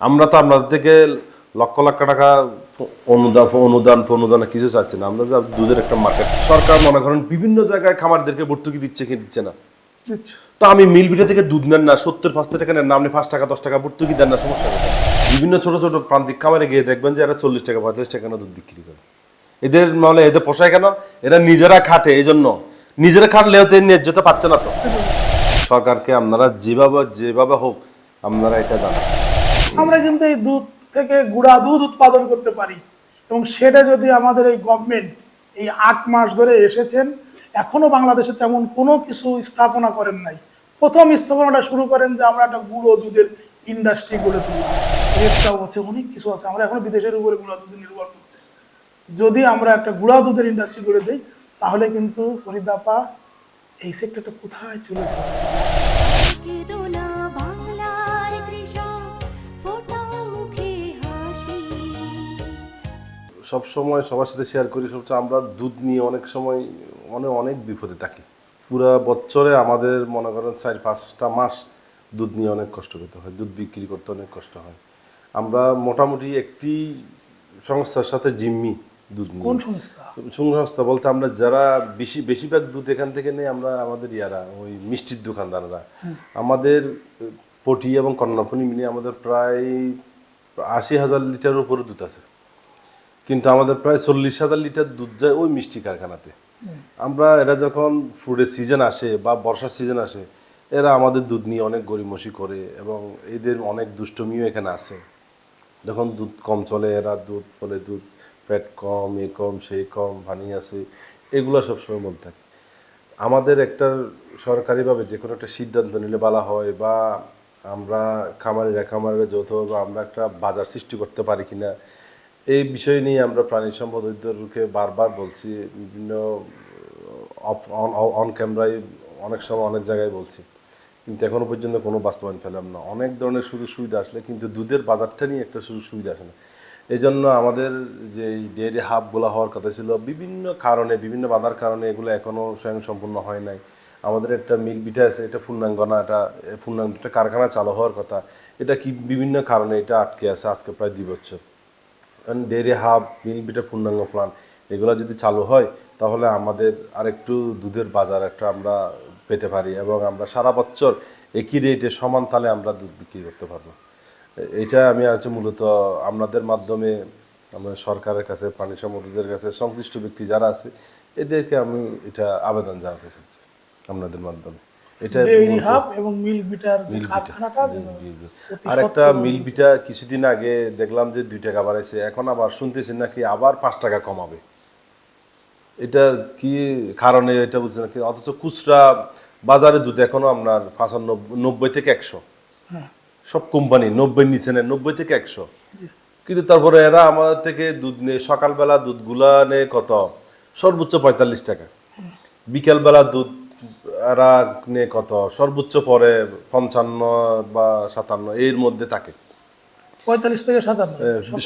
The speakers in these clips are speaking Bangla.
আমরা তো আপনাদের থেকে লক্ষ লক্ষ টাকা অনুদান অনুদান অনুদান কিছু চাচ্ছি না। আমরা দুধের একটা মার্কেট সরকার মনে করেন বিভিন্ন জায়গায় খামারদেরকে ভর্তুকি দিচ্ছে কি দিচ্ছে না। তো আমি মিল বিটা থেকে দুধ নেন না সত্তর পাঁচ টাকা নেন না আপনি পাঁচ টাকা দশ টাকা ভর্তুকি দেন না সমস্যা কোথায়? বিভিন্ন ছোট ছোট প্রান্তিক খামারে গিয়ে দেখবেন যে এরা চল্লিশ টাকা পঁয়তাল্লিশ টাকা না দুধ বিক্রি করে। এদের মানে এদের পোষায় কেন? এরা নিজেরা খাটে এই জন্য নিজেরা খাটলেও তো ন্যায্যতা পাচ্ছে না তো। সরকারকে আপনারা যেভাবে যেভাবে হোক আপনারা এটা জানান। আমরা কিন্তু এই দুধ থেকে গুড়া দুধ উৎপাদন করতে পারি। এবং সেটা যদি আমাদের এই গভর্নমেন্ট এই আট মাস ধরে এসেছেন, এখনও বাংলাদেশে তেমন কোনো কিছু স্থাপনা করেন নাই। প্রথম স্থাপনাটা শুরু করেন যে আমরা একটা গুঁড়ো দুধের ইন্ডাস্ট্রি গড়ে তুললাম রেটটাও আছে অনেক কিছু আছে। আমরা এখনও বিদেশের উপরে গুঁড়া দুধ নির্ভর করছে। যদি আমরা একটা গুঁড়া দুধের ইন্ডাস্ট্রি গড়ে দিই, তাহলে কিন্তু ফরিদাপা এই সেক্টরটা কোথায় চলে যাবে? সব সময় সবার সাথে শেয়ার করি সবচেয়ে আমরা দুধ নিয়ে অনেক সময় অনেক অনেক বিপদে থাকি। পুরা বছরে আমাদের মনে করেন চার পাঁচটা মাস দুধ নিয়ে অনেক কষ্ট করতে হয় দুধ বিক্রি করতে অনেক কষ্ট হয়। আমরা মোটামুটি একটি সংস্থার সাথে জিম্মি দুধ নিয়ে। কোন সংস্থা? সংস্থা বলতে আমরা যারা বেশি বেশিরভাগ দুধ এখান থেকে নেই আমরা আমাদের ইয়ারা ওই মিষ্টির দোকানদাররা। আমাদের পটি এবং কন্যাপনি মিলিয়ে আমাদের প্রায় আশি হাজার লিটারের উপরে দুধ আছে। কিন্তু আমাদের প্রায় চল্লিশ হাজার লিটার দুধ যায় ওই মিষ্টি কারখানাতে। আমরা এরা যখন ফুডের সিজন আসে বা বর্ষার সিজন আসে, এরা আমাদের দুধ নিয়ে অনেক গরিমসি করে এবং এদের অনেক দুষ্টমিও এখানে আছে। যখন দুধ কম চলে, এরা দুধ বলে দুধ ফ্যাট কম, এ কম, সে কম ভানি আছে, এগুলো সবসময় বলতে থাকে। আমাদের একটা সরকারিভাবে যে কোনো একটা সিদ্ধান্ত নিলে বলা হয় বা আমরা খামারিরা খামারিরা যৌথভাবে আমরা একটা বাজার সৃষ্টি করতে পারি কিনা এই বিষয় নিয়ে আমরা প্রাণী সম্পদ অধিদপ্তরকে বারবার বলছি, বিভিন্ন অন ক্যামেরায় অনেক সময় অনেক জায়গায় বলছি। কিন্তু এখনও পর্যন্ত কোনো বাস্তবায়ন পেলাম না। অনেক ধরনের সুযোগ সুবিধা আসলে, কিন্তু দুধের বাজারটা নিয়ে একটা সুযোগ সুবিধা আসে না। এই জন্য আমাদের যে ডেয়ারি হাবগুলো হওয়ার কথা ছিল, বিভিন্ন কারণে, বিভিন্ন বাধার কারণে এগুলো এখনও স্বয়ং সম্পূর্ণ হয় নাই। আমাদের একটা মিল বিটা আছে, এটা পূর্ণাঙ্গনা এটা পূর্ণাঙ্গ একটা কারখানা চালু হওয়ার কথা। এটা কি বিভিন্ন কারণে এটা আটকে আছে আজকে প্রায় দুই বছর। ডেয়ারি হাব মিল বিটা পূর্ণাঙ্গ প্ল্যান এগুলো যদি চালু হয়, তাহলে আমাদের আরেকটু দুধের বাজার একটা আমরা পেতে পারি এবং আমরা সারা বছর একই রেটে সমান তালে আমরা দুধ বিক্রি করতে পারব। এটা আমি হচ্ছে মূলত আপনাদের মাধ্যমে আমরা সরকারের কাছে প্রাণী সম্পদের কাছে সংশ্লিষ্ট ব্যক্তি যারা আছে, এদেরকে আমি এটা আবেদন জানাতে চাচ্ছি আপনাদের মাধ্যমে। এটা ডেইরি হাব এবং বিটার যে কারখানাটা আর একটা মিল বিটা কিছুদিন আগে দেখলাম যে দুই টাকা বাড়াইছে। এখন আবার শুনতেছি নাকি আবার পাঁচ টাকা কমাবে। এটা কি কারণে এটা বুঝছে নাকি? অথচ খুচরা বাজারে দুধ এখনও আপনার পাঁচানব্বই নব্বই থেকে একশো। হ্যাঁ। সব কোম্পানি নব্বই নিচে নেয় নব্বই থেকে একশো। কিন্তু তারপরে এরা আমাদের থেকে দুধ নেয় সকালবেলা দুধগুলা নেয় কত? সর্বোচ্চ পঁয়তাল্লিশ টাকা। বিকেলবেলা দুধ এরা নেয় কত সর্বোচ্চ পরে পঞ্চান্ন বা সাতান্ন এর মধ্যে থাকে। পঁয়তাল্লিশ থেকে সাতান্ন।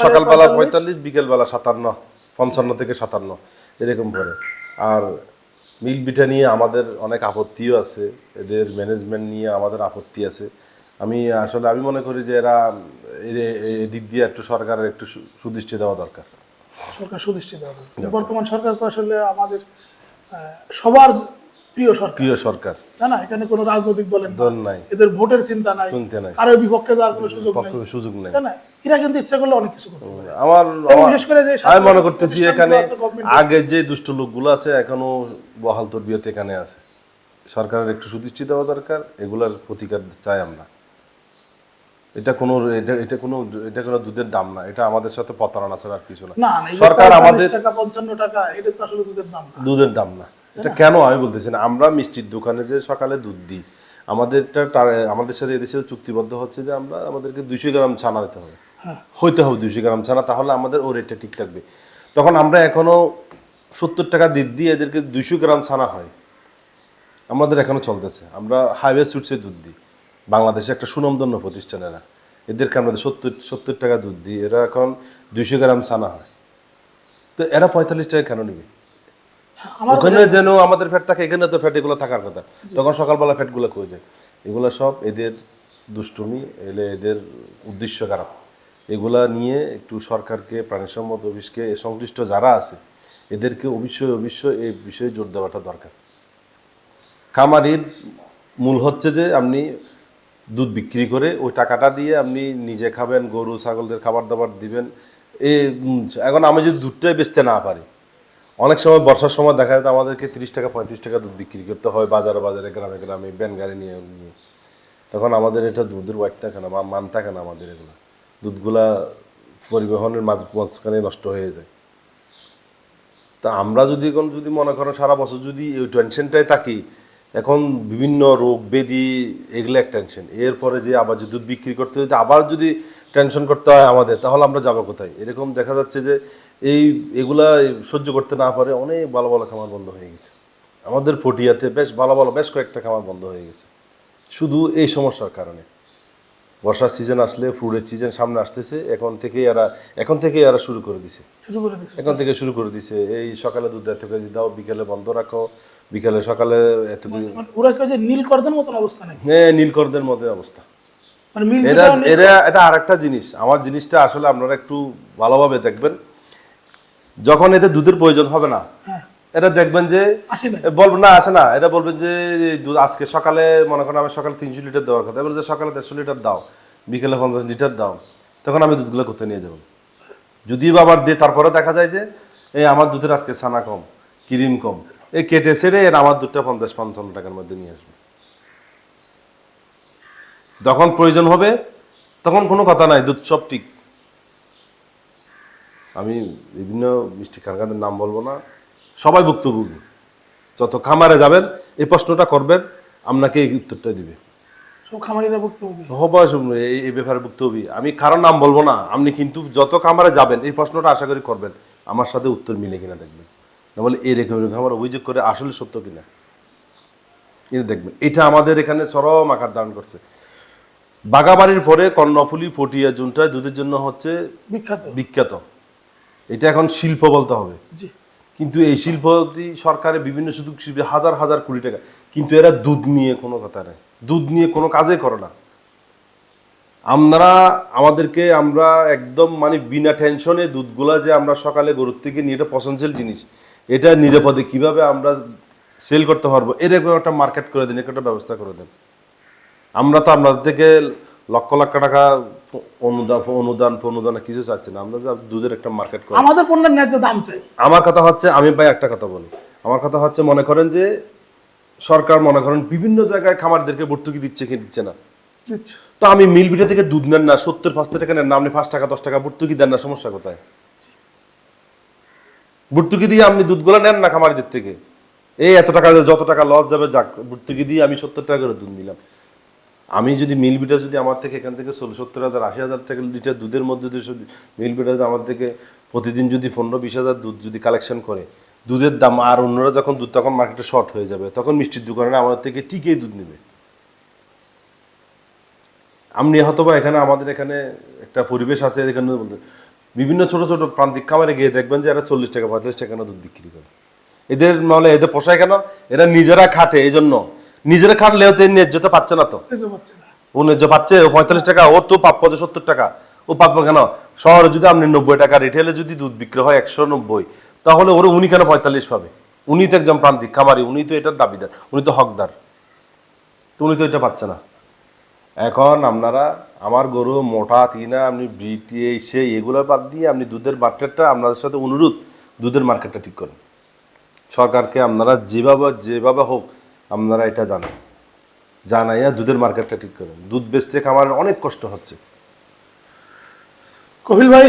সকালবেলা পঁয়তাল্লিশ। বিকেলবেলা সাতান্ন পঞ্চান্ন থেকে সাতান্ন এরকম পরে আর মিল বিটা নিয়ে আমাদের অনেক আপত্তিও আছে এদের ম্যানেজমেন্ট নিয়ে আমাদের আপত্তি আছে। আমি আসলে আমি মনে করি যে এরা এদিক দিয়ে একটু সরকারের একটু সুদৃষ্টি দেওয়া দরকার। সরকার সুদৃষ্টি দেওয়া দরকার। বর্তমান সরকার তো আসলে আমাদের সবার প্রিয় সরকার। প্রিয় সরকার। না এখানে কোনো রাজনৈতিক বলেন দল নাই। এদের ভোটের চিন্তা নাই। শুনতে নাই। কারও বিপক্ষে যাওয়ার কোনো সুযোগ নেই। সুযোগ নেই। না? এরা কিন্তু ইচ্ছা করলে অনেক কিছু করতে পারে। আমার বিশেষ করে যে আমি মনে করতেছি এখানে। আগে যে দুষ্ট লোকগুলো আছে এখনও বহাল তরবিয়ত এখানে আছে। সরকারের একটু সুদৃষ্টি দেওয়া দরকার এগুলার প্রতিকার চাই আমরা। এটা কোনো এটা এটা কোনো এটা কোনো দুধের দাম না। এটা আমাদের সাথে প্রতারণা ছাড়া আর কিছু না। সরকার আমাদের টাকা পঞ্চান্ন টাকা এটা তো আসলে দুধের দাম না। দুধের দাম না। এটা কেন আমি বলতেছি না? আমরা মিষ্টির দোকানে যে সকালে দুধ দিই আমাদেরটা আমাদের সাথে এদের সাথে চুক্তিবদ্ধ হচ্ছে যে আমরা আমাদেরকে দুইশো গ্রাম ছানা দিতে হবে। হ্যাঁ। হইতে হবে দুইশো গ্রাম ছানা তাহলে আমাদের ও রেটটা ঠিক থাকবে। তখন আমরা এখনও সত্তর টাকা দিক দিয়ে এদেরকে দুইশো গ্রাম ছানা হয়। আমাদের এখনও চলতেছে। আমরা হাইওয়ে সুটসে দুধ দিই। বাংলাদেশে একটা সুনামধন্য প্রতিষ্ঠান এরা। এদেরকে আমরা সত্তর সত্তর টাকা দুধ দিই। এরা এখন দুইশো গ্রাম ছানা হয়। তো এরা পঁয়তাল্লিশ টাকা কেন নেবে? ওখানে যেন আমাদের ফ্যাট থাকে এখানে তো ফ্যাট এগুলো থাকার কথা। তখন সকালবেলা ফ্যাটগুলো কয়ে যায়। এগুলো সব এদের দুষ্টুমি এলে এদের উদ্দেশ্য খারাপ। এগুলা নিয়ে একটু সরকারকে প্রাণীসম্মত অফিসকে সংশ্লিষ্ট যারা আছে এদেরকে অবশ্যই অবশ্যই এই বিষয়ে জোর দেওয়াটা দরকার। খামারির মূল হচ্ছে যে আপনি দুধ বিক্রি করে ওই টাকাটা দিয়ে আপনি নিজে খাবেন গরু ছাগলদের খাবার দাবার দিবেন। উম, এখন আমি যদি দুধটাই বেচতে না পারি অনেক সময় বর্ষার সময় দেখা যায় আমাদেরকে তিরিশ টাকা, পঁয়ত্রিশ টাকা দুধ বিক্রি করতে হয়, বাজারে বাজারে, গ্রামে গ্রামে, ব্যান গাড়ি নিয়ে নিয়ে। তখন আমাদের এটা দুধের ওয়াইট থাকে না বা মান থাকে না আমাদের এগুলো? দুধগুলা পরিবহনের মাঝ মাঝখানে নষ্ট হয়ে যায়। তা আমরা যদি এখন যদি মনে করেন সারা বছর যদি ওই টেনশনটাই থাকি, এখন বিভিন্ন রোগ, ব্যাধি, এগুলো এক টেনশন। এরপরে যে আবার যে দুধ বিক্রি করতে যদি আবার যদি টেনশন করতে হয় আমাদের, তাহলে আমরা যাব কোথায়? এরকম দেখা যাচ্ছে যে এই এগুলা সহ্য করতে না পারে অনেক ভালো ভালো খামার বন্ধ হয়ে গেছে। আমাদের পটিয়াতে বেশ ভালো ভালো বেশ কয়েকটা খামার বন্ধ হয়ে গেছে। শুধু এই সমস্যার কারণে। বর্ষার সিজন আসলে ফ্রুটের সিজন সামনে আসতেছে এখন থেকে এরা এখন থেকে এরা শুরু করে দিছে। শুরু করে দিচ্ছে এখন থেকে শুরু করে দিছে। এই সকালে দুধ এত কেজি দাও বিকেলে বন্ধ রাখো বিকেলে সকালে এত কেজি মানে ওরা যে নীল করদের মতন অবস্থা নেই হ্যাঁ নীলকরদের মধ্যে অবস্থা। মানে এরা এটা আরেকটা জিনিস। আমার জিনিসটা আসলে আপনারা একটু ভালোভাবে দেখবেন। যখন এতে দুধের প্রয়োজন হবে না হ্যাঁ। এটা দেখবেন যে বলবেন না আসে না। এটা বলবেন যে দুধ আজকে সকালে মনে করেন আমি সকালে তিনশো লিটার দেওয়ার কথা। এবার যে সকালে দেড়শো লিটার দাও বিকেলে পঞ্চাশ লিটার দাও তখন আমি দুধগুলো কোথায় নিয়ে যাব? যদি বা আবার দিয়ে তারপরে দেখা যায় যে এই আমার দুধের আজকে ছানা কম ক্রিম কম। এই কেটে সেরে এর আমার দুধটা পঞ্চাশ পঞ্চান্ন টাকার মধ্যে নিয়ে আসবে। যখন প্রয়োজন হবে তখন কোনো কথা নাই দুধ সব ঠিক। আমি বিভিন্ন মিষ্টি কারখানার নাম বলব না সবাই ভুক্তভোগী। যত খামারে যাবেন এই প্রশ্নটা করবেন আপনাকে এই উত্তরটা দিবে। সব খামারিরা ভুক্তভোগী। হবা এই ব্যাপারে ভুক্তভোগী। আমি কারণ নাম বলব না আপনি কিন্তু যত খামারে যাবেন এই প্রশ্নটা আশা করি করবেন। আমার সাথে উত্তর মিলে কিনা দেখবেন। না বলে এরকম এরকম আমার অভিযোগ করে আসলে সত্য কিনা। এটা দেখবেন এটা আমাদের এখানে চরম আকার ধারণ করছে। বাগাবাড়ির পরে কর্ণফুলি পটিয়া জুনটায় দুধের জন্য হচ্ছে বিখ্যাত। বিখ্যাত। এটা এখন শিল্প বলতে হবে। কিন্তু এই শিল্প যদি সরকারের বিভিন্ন সুযোগ সুবিধা হাজার হাজার কোটি টাকা। কিন্তু এরা দুধ নিয়ে কোনো কথা নেই। দুধ নিয়ে কোনো কাজে করে না। আমরা আমাদেরকে আমরা একদম মানে বিনা টেনশনে দুধগুলা যে আমরা সকালে গরুর থেকে নিয়ে এটা পছন্দশীল জিনিস এটা নিরাপদে কীভাবে আমরা সেল করতে পারব এরকম একটা মার্কেট করে দিন একটা ব্যবস্থা করে দেন। আমরা তো আপনাদের থেকে লক্ষ লক্ষ টাকা অনুদান অনুদান অনুদান কিছু চাচ্ছি না। আমরা দুধের একটা মার্কেট করে। আমাদের পণ্যের ন্যায্য দাম চাই। আমার কথা হচ্ছে আমি ভাই একটা কথা বলি। আমার কথা হচ্ছে মনে করেন যে সরকার মনে করেন বিভিন্ন জায়গায় খামারদেরকে ভর্তুকি দিচ্ছে কি দিচ্ছে না। তো আমি মিল বিটা থেকে দুধ নেন না সত্তর পাঁচ টাকা নেন না আপনি পাঁচ টাকা দশ টাকা ভর্তুকি দেন না সমস্যা কোথায়? ভর্তুকি দিয়ে আপনি দুধগুলো নেন না খামারিদের থেকে। এই এত টাকা যত টাকা লস যাবে যাক ভর্তুকি দিয়ে আমি সত্তর টাকা করে দুধ নিলাম। আমি যদি মিল বিটা যদি আমার থেকে এখান থেকে ষোলো সত্তর হাজার, আশি হাজার টাকা লিটার দুধের মধ্যে যদি শুধু মিল বিটা যদি আমার থেকে প্রতিদিন যদি পনেরো, বিশ হাজার দুধ যদি কালেকশন করে, দুধের দাম, আর অন্যরা যখন দুধ, তখন মার্কেটে শর্ট হয়ে যাবে, তখন মিষ্টির দোকানে আমাদের থেকে টিকেই দুধ নেবে। আপনি হয়তো বা এখানে আমাদের এখানে একটা পরিবেশ আছে, এখানে বলতে, বিভিন্ন ছোট ছোট প্রান্তিক খামারে গিয়ে দেখবেন যে এরা চল্লিশ টাকা, পঁয়তাল্লিশ টাকা দুধ বিক্রি করে। এদের মানে এদের পোষায় কেন? এরা নিজেরা খাটে এই জন্য নিজেরা খাটলেও তো ন্যায্যতা পাচ্ছে না তো। ও ন্যায্য পাচ্ছে ও পঁয়তাল্লিশ টাকা ওর তো প্রাপ্য যে সত্তর টাকা। ও প্রাপ্য কেন? শহরে যদি আপনি নব্বই টাকা রিটেলে যদি দুধ বিক্রি হয় একশো নব্বই তাহলে ওর উনি কেন পঁয়তাল্লিশ পাবে? উনি তো একজন প্রান্তিক খামারি উনি তো এটার দাবিদার উনি তো হকদার। তো উনি তো এটা পাচ্ছে না। এখন আপনারা আমার গরু মোটা তিনা আপনি ব্রিটি এই সেই এগুলো বাদ দিয়ে আপনি দুধের মার্কেটটা আপনাদের সাথে অনুরোধ দুধের মার্কেটটা ঠিক করেন। সরকারকে আপনারা যেভাবে যেভাবে হোক আপনারা এটা জানেন। জানাইয়া দুধের মার্কেটটা ঠিক করেন। দুধ বেচতে খামারের অনেক কষ্ট হচ্ছে। কহিল ভাই,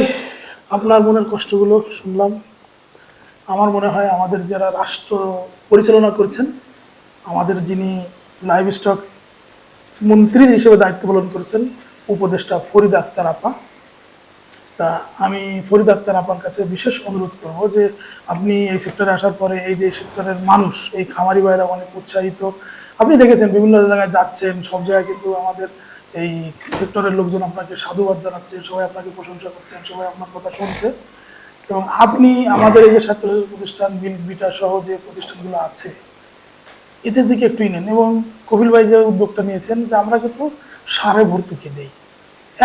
আপনার মনের কষ্টগুলো শুনলাম। আমার মনে হয় আমাদের যারা রাষ্ট্র পরিচালনা করছেন, আমাদের যিনি লাইভ স্টক মন্ত্রী হিসেবে দায়িত্ব পালন করেছেন, উপদেষ্টা ফরিদ আক্তার আপা তা আমি ফরিদ আক্তার আপার কাছে বিশেষ অনুরোধ করব যে আপনি এই সেক্টরে আসার পরে এই যে সেক্টরের মানুষ, এই খামারি ভাইরা অনেক উৎসাহিত। আপনি দেখেছেন বিভিন্ন জায়গায় যাচ্ছেন, সব জায়গায় কিন্তু আমাদের এই সেক্টরের লোকজন আপনাকে সাধুবাদ জানাচ্ছে, সবাই আপনাকে প্রশংসা করছেন, সবাই আপনার কথা শুনছে। এবং আপনি আমাদের এই যে স্বাস্থ্য প্রতিষ্ঠান বিল বিটা সহ যে প্রতিষ্ঠানগুলো আছে, এদের দিকে একটু নেন এবং কপিল ভাই যে উদ্যোগটা নিয়েছেন, যে আমরা কিন্তু সারে ভর্তুকি দেই।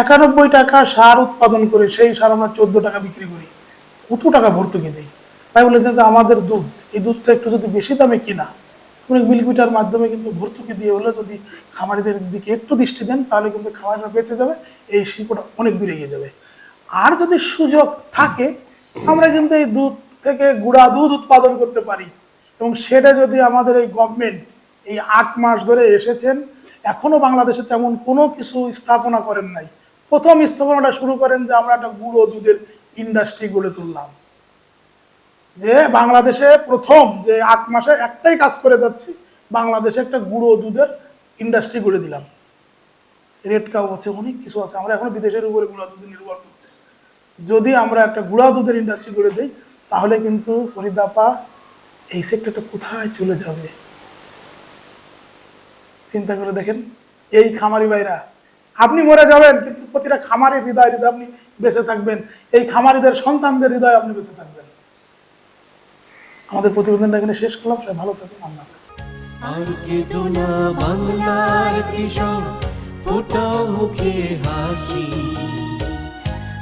একানব্বই টাকা সার উৎপাদন করে সেই সার আমরা চোদ্দ টাকা বিক্রি করি। কত টাকা ভর্তুকি দেই? তাই বলেছেন যে আমাদের দুধ, এই দুধটা একটু যদি বেশি দামে কিনা, অনেক মিল্কমিটার মাধ্যমে কিন্তু ভর্তুকি দিয়ে হলে যদি খামারিদের দিকে একটু দৃষ্টি দেন, তাহলে কিন্তু খামারিরা বেঁচে যাবে, এই শিল্পটা অনেক দূরে এগিয়ে যাবে। আর যদি সুযোগ থাকে, আমরা কিন্তু এই দুধ থেকে গুঁড়া দুধ উৎপাদন করতে পারি। এবং সেটা যদি আমাদের এই গভর্নমেন্ট এই আট মাস ধরে এসেছেন, এখনও বাংলাদেশে তেমন কোনো কিছু স্থাপনা করেন নাই। প্রথম স্থাপনাটা শুরু করেন যে আমরা একটা গুঁড়ো দুধের ইন্ডাস্ট্রি গড়ে তুললাম। যে বাংলাদেশে প্রথম যে আট মাসে একটাই কাজ করে যাচ্ছি, বাংলাদেশে একটা গুঁড়ো দুধের ইন্ডাস্ট্রি গড়ে দিলাম। রেড কাউ আছে অনেক কিছু আছে, আমরা এখন বিদেশের উপরে গুঁড়া দুধ নির্ভর করছে। যদি আমরা একটা গুঁড়া দুধের ইন্ডাস্ট্রি করে দিই, তাহলে কিন্তু ফরিদাপা এই সেক্টরটা কোথায় চলে যাবে? চিন্তা করে দেখেন, এই খামারি ভাইরা আপনি মরে যাবেন, কিন্তু প্রতিটা খামারি হৃদয় হৃদয় আপনি বেঁচে থাকবেন। এই খামারিদের, সন্তানদের হৃদয় আপনি বেঁচে থাকবেন। আমাদের প্রতিবেদনটা এখানে শেষ করলাম। সবাই ভালো থাকবেন আল্লাহ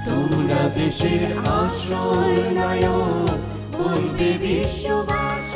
তোমরা দেশের আশ্রয় নায়ক, বলবে বিশ্ববাসী।